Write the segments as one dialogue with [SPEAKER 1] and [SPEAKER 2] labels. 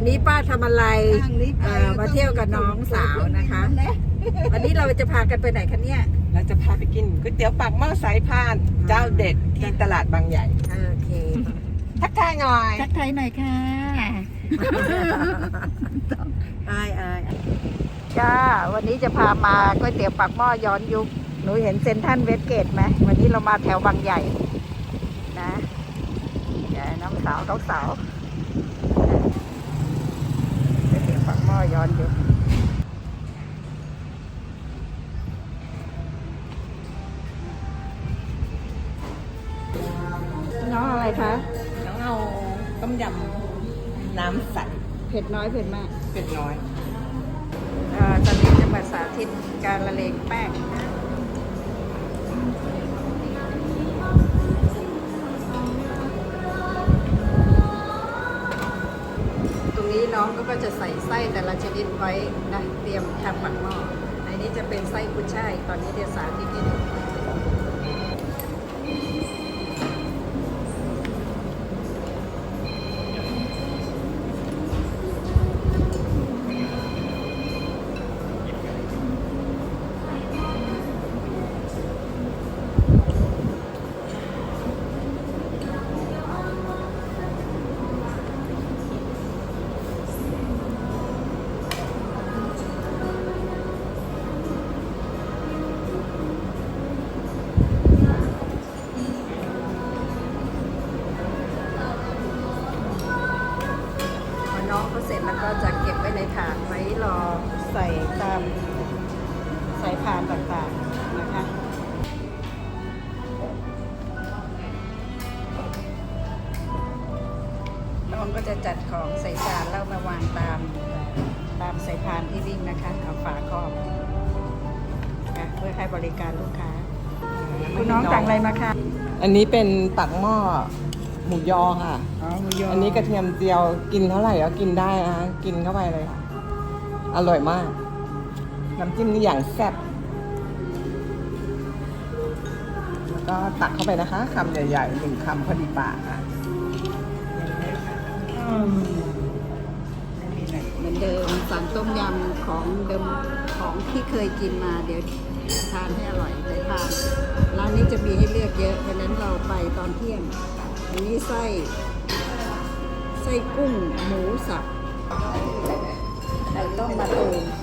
[SPEAKER 1] วันนี้ป้าทำอะไร
[SPEAKER 2] ทางนี้ไป
[SPEAKER 1] เอ่อมาเที่ยวกับน้องสาวนะคะ วันนี้เราจะพากันไปไหนคะเนี่ย
[SPEAKER 2] เราจะพาไปกินก๋วยเตี๋ยวปากหม้อสายพาน เจ้าเด็ดที่ตลาดบางใหญ่
[SPEAKER 1] โอเค
[SPEAKER 2] ทักทายหน่อย
[SPEAKER 1] ทักทายหน่อยค่ะอายอายจ้าวันนี้จะพามาก๋วยเตี๋ยวปากหม้อย้อนยุค หนูเห็นเซนทรันเวสเกตไหมวันนี้เรามาแถวบางใหญ่นะเดี๋ยวน้องสาวน้องสาวก๋ว ยเตี๋ยวปากหม้อย้อนยุคน้องอะไรคะ
[SPEAKER 2] น้องเอาต้มยำน้ำใส
[SPEAKER 1] เผ็ดน้อยเผ็ดมาก
[SPEAKER 2] เป็ดน้อย
[SPEAKER 1] เอ่อตอนนี้จะมาสาธิตการละเลงแป้งตร นี้น้องก็จะใส่ไส้แต่ละชนิดไว้นะเตรียมทำปักหม้อในนี้จะเป็นไส้กุยช่ายตอนนี้เดี๋ยวสาธิตให้ดูามสายพานต่างๆนะคะน้องก็จะจัดของใส่จานแล้วมาวางตามตามสายพานที่วิ่งนะคะเอาฝาครอบค่ะเพื่อให้บริการลูกค้า คุณน้องสั่งอะไรมาคะ
[SPEAKER 2] อันนี้เป็นปักหม้อหมูยอค่ะ
[SPEAKER 1] อ๋อหมูยอ
[SPEAKER 2] อั
[SPEAKER 1] อั
[SPEAKER 2] นนี้กระเทียมเจียวกินเท่าไหร่ก็กินได้นะคะกินเข้าไปเลยค่ะ อร่อยมาก น้ำจิ้มนี่อย่างแซ่บแล้วก็ตักเข้าไปนะคะคำใหญ่ๆหนึ่งคำพอดีปากค่ะ
[SPEAKER 1] เหมือนเดิมสั่งต้มยำของเดิมของที่เคยกินมาเดี๋ยวทานให้อร่อยไปทานร้านนี้จะมีให้เลือกเยอะเพราะฉะนั้นเราไปตอนเที่ยงอันนี้ไส้ไส้กุ้งหมูสับไข่ต้มมะตูม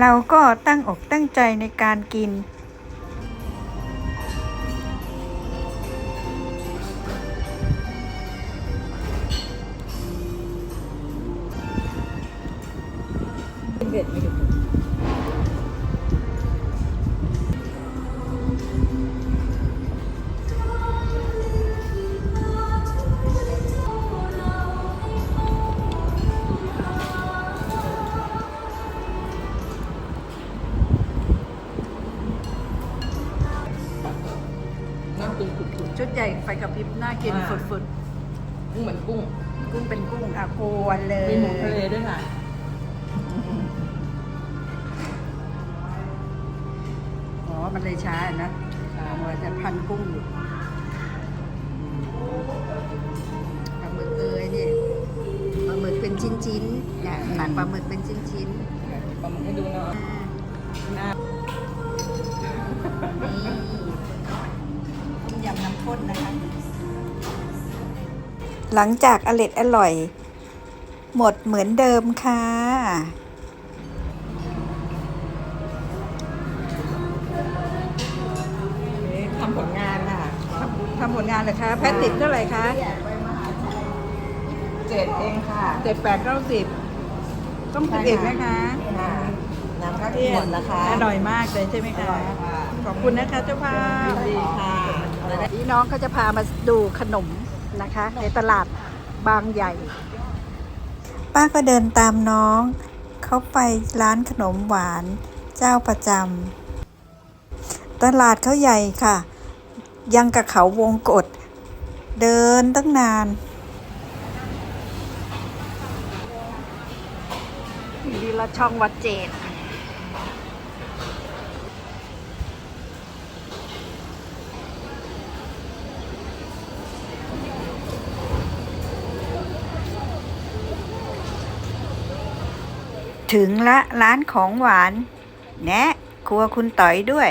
[SPEAKER 3] เราก็ตั้งอกตั้งใจในการกิน
[SPEAKER 1] ชุดใหญ่ไฟกระพริบน่ากิน
[SPEAKER 2] อ่า
[SPEAKER 1] ฝุด
[SPEAKER 2] ๆกุ้งเหมือนกุ้ง
[SPEAKER 1] ๆ กุ้งเป็นกุ้งอาโคนเลย
[SPEAKER 2] มีหมูทะเลด้วยค่ะ
[SPEAKER 1] อ๋อ มันเลยช้านะ
[SPEAKER 2] ใช่
[SPEAKER 1] มัวจะพันกุ้งอยู่ปลาหมึกเอ้ยเนี่ยปลาหมึกเป็นชิ้นๆเนี่ยตัดปลาหมึกเป็นชิ้น
[SPEAKER 2] เดี๋ยวปลาหมึกให้ดูเนาะ
[SPEAKER 1] ๆอ่า
[SPEAKER 2] ห
[SPEAKER 1] ข้นนะคะ
[SPEAKER 3] หลังจากอร่อยอร่อย หมดเหมือนเดิมค่ะ
[SPEAKER 2] นี่ทำผลงานค่ะ
[SPEAKER 1] ทำทำผลงานเหรอคะแพทติดเท่าไหร่คะ
[SPEAKER 2] เจ็ดเองค่ะ
[SPEAKER 1] เจ็ดแปดเก้าสิบต้องกินอีกนะคะ
[SPEAKER 2] ค่ะน้ำข้าวหมดนะคะ
[SPEAKER 1] อร่อยมากเลยใช่ไหมคะ
[SPEAKER 2] อร่อยค่ะ
[SPEAKER 1] ขอบคุณนะคะเจ้าภาพ
[SPEAKER 2] ดีค่ะ
[SPEAKER 1] นี่น้องเขาจะพามาดูขนมนะคะ ในตลาดบางใหญ่
[SPEAKER 3] ป้าก็เดินตามน้อง เขาไปร้านขนมหวานเจ้าประจำตลาดเขาใหญ่ค่ะ ยังกับเขาวงกฏเดินตั้งนาน
[SPEAKER 1] ดีละช่องวัดเจด
[SPEAKER 3] ถึงละร้านของหวาน แนะ ครัวคุณต่อยด้วย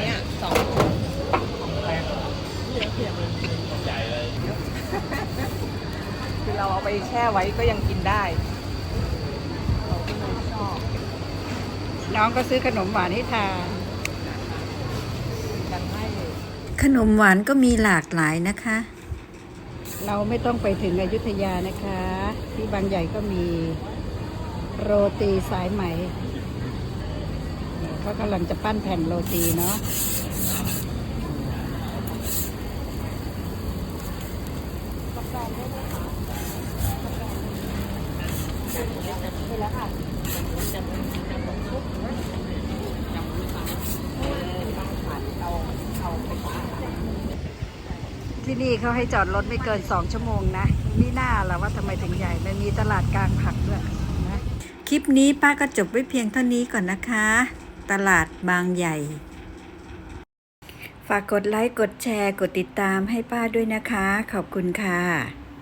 [SPEAKER 2] นี่สองคือเราเอาไปแช่ไว้ก็ยังกินได้
[SPEAKER 1] น้องก็ซื้อขนมหวานให้ทาน
[SPEAKER 2] ให้
[SPEAKER 3] ขนมหวานก็มีหลากหลายนะคะ
[SPEAKER 1] เราไม่ต้องไปถึงอยุธยานะคะ ที่บางใหญ่ก็มีโรตีสายไหมเขากำลังจะปั้นแผ่นโรตีเนาะ นี่เขาให้จอดรถไม่เกินสองชั่วโมงนะนี่น่าละว่าทำไมถึงใหญ่มันมีตลาดกลางผักด้วยนะ
[SPEAKER 3] คลิปนี้ป้าก็จบไว้เพียงเท่านี้ก่อนนะคะ ตลาดบางใหญ่ ฝากกดไลค์กดแชร์ กดติดตามให้ป้าด้วยนะคะ ขอบคุณค่ะ